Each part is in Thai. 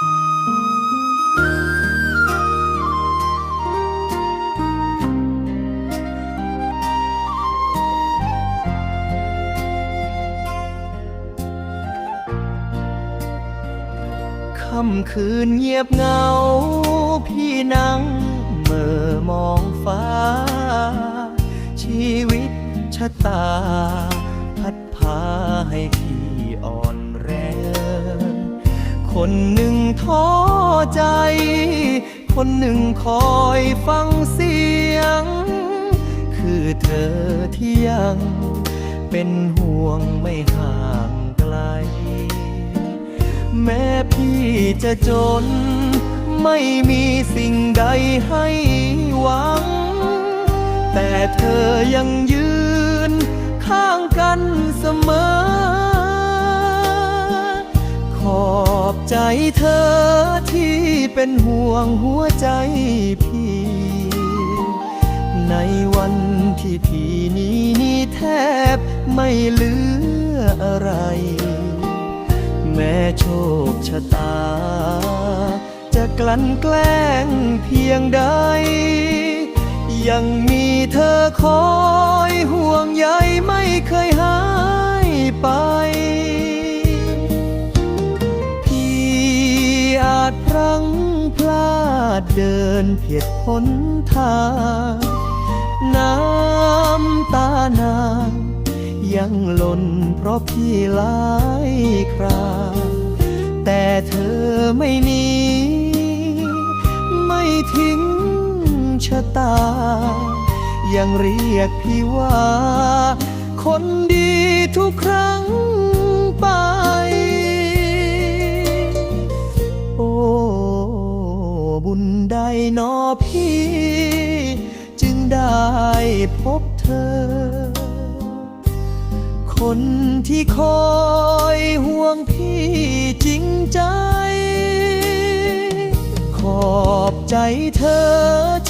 ค่ำคืนเงียบเงา พี่นั่งเมื่อมองฟ้า ชีวิตชะตา พัดพาให้ คนหนึ่งท้อใจ คนหนึ่งคอยฟังเสียง คือเธอที่ยังเป็นห่วงไม่ห่างไกล แม้พี่จะจน ไม่มีสิ่งใดให้หวัง แต่เธอยังยืน ใจเธอที่เป็นห่วงหัวใจพี่ ในวันที่พี่นี้นี่แทบไม่เหลืออะไร แม้โชคชะตา จะกลั่นแกล้งเพียงใด ยังมีเธอคอยห่วงใยไม่เคยหาย ดเดินผิดหนทาง น้ำตานางยังหล่นเพราะพี่หลายคราแต่เธอไม่หนีไม่ทิ้งชะตา ยังเรียกพี่ว่า คนดีทุกครั้งไป พบเธอ คนที่คอยห่วงพี่จริงใจ ขอบใจเธอ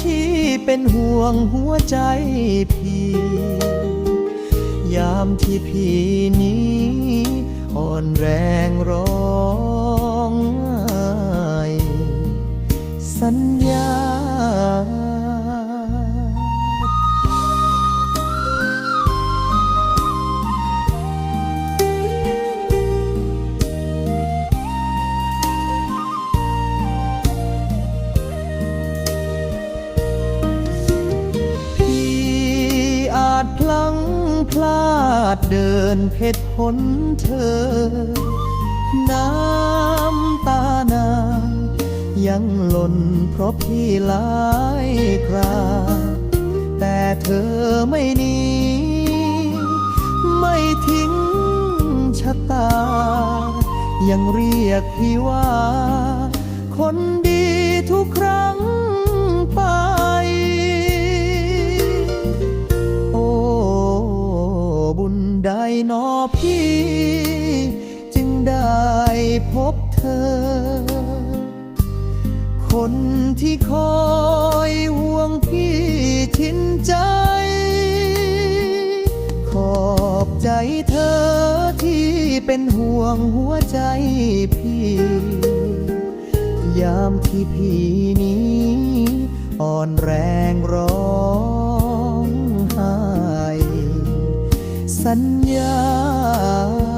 ที่เป็นห่วงหัวใจพี่ ยามที่พี่นี้อ่อนแรงร้องไห้สัญญา พลาดเดินเพชรหนเธอ น้ำตานางยังหล่นเพราะพี่หลายครา แต่เธอไม่หนีไม่ทิ้งชะตา ยังเรียกพี่ว่า คนดีทุกครั้ง พี่ จึงได้พบเธอ คนที่คอยห่วงพี่ชินใจ ขอบใจเธอที่เป็นห่วงหัวใจพี่ ยามที่พี่นี้ อ่อนแรงร้อง สัญญา